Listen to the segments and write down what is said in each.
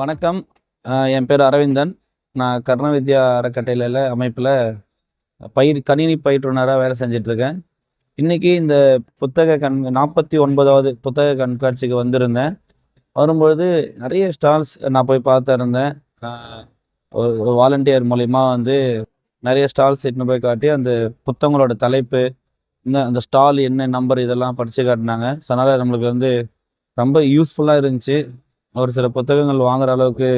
வணக்கம். என் பேர் அரவிந்தன். நான் கர்ண வித்யா அறக்கட்டளையில் அமைப்பில் பயிர் கணினி பயிற்றுனராக வேலை செஞ்சிட்ருக்கேன். இன்றைக்கி இந்த புத்தக கண் நாற்பத்தி ஒன்பதாவது புத்தக கண்காட்சிக்கு வந்திருந்தேன். வரும்பொழுது நிறைய ஸ்டால்ஸ் நான் போய் பார்த்துருந்தேன். ஒரு வாலண்டியர் மூலிமா வந்து நிறைய ஸ்டால்ஸ் இட்டுன்னு போய் காட்டி அந்த புத்தகங்களோட தலைப்பு இந்த அந்த ஸ்டால் என்ன நம்பர் இதெல்லாம் படித்து காட்டினாங்க. ஸோ அதனால் நம்மளுக்கு வந்து ரொம்ப யூஸ்ஃபுல்லாக இருந்துச்சு. ஒரு சில புத்தகங்கள் வாங்குற அளவுக்கு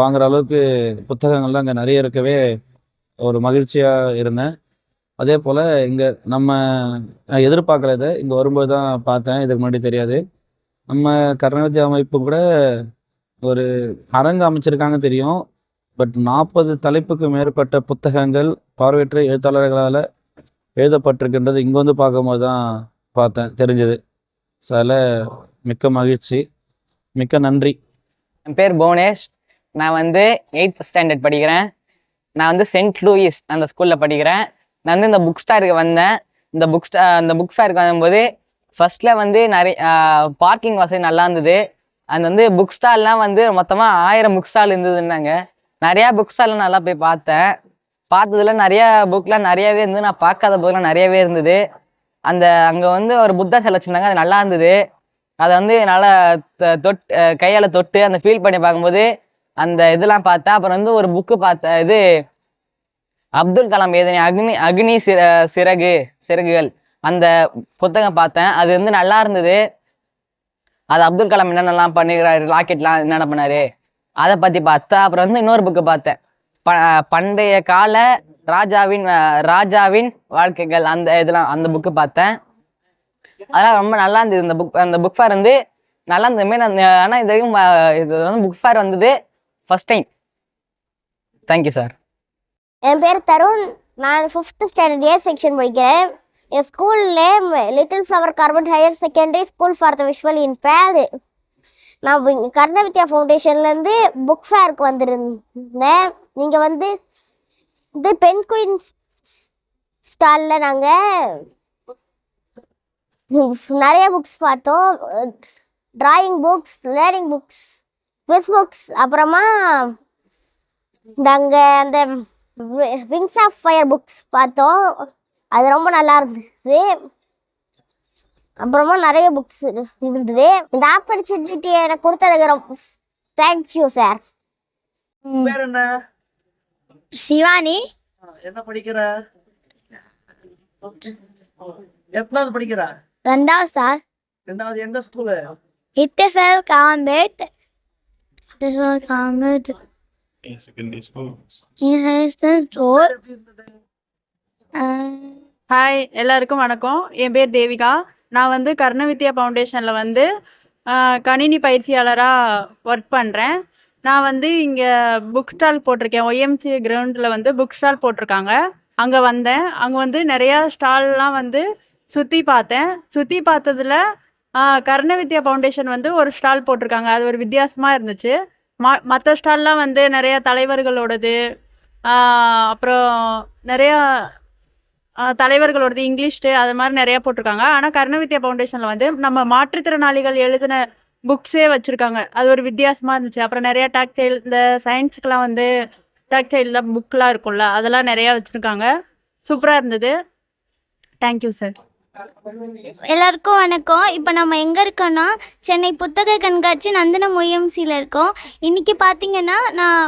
வாங்குற அளவுக்கு புத்தகங்கள்லாம் அங்கே நிறைய இருக்கவே ஒரு மகிழ்ச்சியாக இருந்தேன். அதே போல் இங்கே நம்ம நான் எதிர்பார்க்கல இதை. இங்கே வரும்போது தான் பார்த்தேன். இதுக்கு முன்னாடி தெரியாது. நம்ம கருணாநிதி அமைப்பு கூட ஒரு அரங்கு அமைச்சிருக்காங்க தெரியும். பட் நாற்பது தலைப்புக்கு மேற்பட்ட புத்தகங்கள் பார்வையற்ற எழுத்தாளர்களால் எழுதப்பட்டிருக்கின்றது. இங்கே வந்து பார்க்கும்போது தான் பார்த்தேன் தெரிஞ்சது. ஸோ அதில் மிக்க மகிழ்ச்சி. மிக்க நன்றி. என் பேர் புவனேஷ். நான் வந்து எயித் ஸ்டாண்டர்ட் படிக்கிறேன். நான் வந்து சென்ட் லூயிஸ் அந்த ஸ்கூலில் படிக்கிறேன். நான் வந்து இந்த புக் ஸ்டாருக்கு வந்தேன். இந்த புக் ஸ்டா அந்த புக் ஃபேருக்கு வரும்போது ஃபர்ஸ்ட்டில் வந்து நிறைய பார்க்கிங் வசதி நல்லா இருந்தது. அந்த வந்து புக் ஸ்டால்லாம் வந்து மொத்தமாக ஆயிரம் புக் ஸ்டால் இருந்ததுன்னாங்க. நிறையா புக் ஸ்டால்லாம் நல்லா போய் பார்த்தேன். பார்த்ததுல நிறையா புக்லாம் நிறையவே இருந்தது. நான் பார்க்காத புக்லாம் நிறையவே இருந்தது. அந்த அங்கே வந்து ஒரு புத்தா சிலை வச்சுருந்தாங்க. அது நல்லா இருந்தது. அதை வந்து நல்லா தொட் கையால் தொட்டு அந்த ஃபீல் பண்ணி பார்க்கும்போது அந்த இதெல்லாம் பார்த்தேன். அப்புறம் வந்து ஒரு புக்கு பார்த்தேன் இது அப்துல் கலாம் எழுதின அக்னி அக்னி சிற சிறகு சிறகுகள். அந்த புத்தகம் பார்த்தேன். அது வந்து நல்லா இருந்தது. அது அப்துல் கலாம் என்னென்னலாம் பண்ணிக்கிறாரு ராக்கெட்லாம் என்னென்ன பண்ணார் அதை பற்றி பார்த்தேன். அப்புறம் வந்து இன்னொரு புக்கு பார்த்தேன். ப பண்டைய கால ராஜாவின் ராஜாவின் வாழ்க்கைகள். அந்த இதெல்லாம் அந்த புக்கு பார்த்தேன். அதெல்லாம் ரொம்ப நல்லா இருந்தது. இந்த புக் அந்த புக் ஃபேர் வந்து நல்லா இருந்தது. நான் ஆனால் இது வரைக்கும் இது வந்து புக் ஃபேர் வந்தது first time thank you sir என் பேர் தருண். நான் ஃபிஃப்த் ஸ்டாண்டர்ட் ஏ செக்ஷன் படிக்கிறேன். என் school name little flower carbon higher secondary school for the visual impaired நான் இங்க கர்ண வித்யா ஃபவுண்டேஷன்லேருந்து புக் ஃபேருக்கு வந்திருந்தேன். நீங்கள் வந்து இது பெண் குயின் ஸ்டாலில் நாங்கள் நிறைய புக்ஸ் பார்த்தோம். Drawing books learning books quiz books அப்புறமா இந்த அங்கே அந்த விங்ஸ் ஆஃப் ஃபயர் புக்ஸ் பார்த்தோம். அது ரொம்ப நல்லா இருந்தது. அப்புறமா நிறைய புக்ஸ் இருந்தது. இந்த ஆப்பர்ச்சுனிட்டி எனக்கு கொடுத்ததுக்கு ரொம்ப தேங்க்யூ சார் பேர் என்ன? சிவானி. என்ன படிக்கிற? எத்தனாவது படிக்கிற? ரெண்டாவது சார் ரெண்டாவது எந்த ஸ்கூலு இத்தஃபேல் காம்பேட். காம்பேட். எப்படி இருந்தது? ஹாய் எல்லாருக்கும் வணக்கம். என் பேர் தேவிகா. நான் வந்து கர்ணவித்யா ஃபவுண்டேஷனில் வந்து கணினி பயிற்சியாளராக ஒர்க் பண்ணுறேன் நான் வந்து இங்கே புக் ஸ்டால் போட்டிருக்கேன். ஒய்எம்சி கிரவுண்டில் வந்து புக் ஸ்டால் போட்டிருக்காங்க. அங்கே வந்தேன். அங்கே வந்து நிறையா ஸ்டால்லாம் வந்து சுற்றி பார்த்தேன். சுற்றி பார்த்ததுல கர்ண கர்ணவித்யா ஃபவுண்டேஷன் வந்து ஒரு ஸ்டால் போட்டிருக்காங்க. அது ஒரு வித்தியாசமாக இருந்துச்சு. ம மற்ற ஸ்டால்லாம் வந்து நிறையா தலைவர்களோடது அப்புறம் நிறையா தலைவர்களோடது இங்கிலீஷ்டு அது மாதிரி நிறைய போட்டிருக்காங்க. ஆனால் கர்ணவித்யா ஃபவுண்டேஷனில் வந்து நம்ம மாற்றுத்திறனாளிகள் எழுதின புக்ஸே வச்சுருக்காங்க. அது ஒரு வித்தியாசமாக இருந்துச்சு. அப்புறம் நிறையா டாக்டைல் இந்த சயின்ஸுக்கெலாம் வந்து டாக்டைலில் புக்கெலாம் இருக்கும்ல அதெல்லாம் நிறையா வச்சுருக்காங்க. சூப்பராக இருந்தது. தேங்க்யூ சார் எல்லாருக்கும் வணக்கம். இப்போ நம்ம எங்கே இருக்கோன்னா சென்னை புத்தக கண்காட்சி நந்தனம் முயம்சியில் இருக்கோம். இன்றைக்கி பார்த்தீங்கன்னா நான்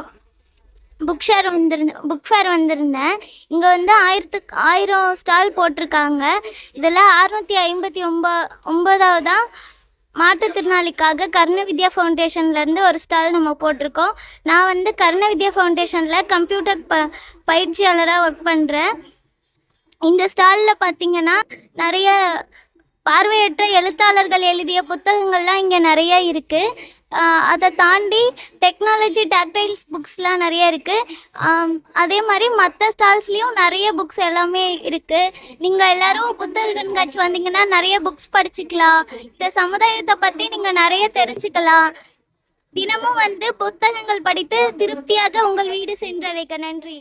புக் ஷேர் வந்திருந்தேன் புக் ஃபேர் வந்திருந்தேன். இங்கே வந்து ஆயிரத்துக்கு ஆயிரம் ஸ்டால் போட்டிருக்காங்க. இதில் அறுநூற்றி ஐம்பத்தி ஒம்பா ஒம்பதாவதாக மாற்றுத்திறனாளிக்காக கர்ண வித்யா ஃபவுண்டேஷன்லேருந்து ஒரு ஸ்டால் நம்ம போட்டிருக்கோம். நான் வந்து கர்ண வித்யா ஃபவுண்டேஷனில் கம்ப்யூட்டர் ப பயிற்சியாளராக ஒர்க் பண்ணுறேன் இந்த ஸ்டாலில் பார்த்தீங்கன்னா நிறைய பார்வையற்ற எழுத்தாளர்கள் எழுதிய புத்தகங்கள்லாம் இங்கே நிறைய இருக்குது அதை தாண்டி டெக்னாலஜி டாக்டைல்ஸ் புக்ஸ்லாம் நிறைய இருக்குது அதே மாதிரி மற்ற ஸ்டால்ஸ்லேயும் நிறைய புக்ஸ் எல்லாமே இருக்குது நீங்கள் எல்லோரும் புத்தக கண்காட்சி வந்தீங்கன்னா நிறைய புக்ஸ் படிச்சுக்கலாம். இந்த சமுதாயத்தை பற்றி நீங்கள் நிறைய தெரிஞ்சுக்கலாம். தினமும் வந்து புத்தகங்கள் படித்து திருப்தியாக உங்கள் வீடு சென்றடைக்க நன்றி.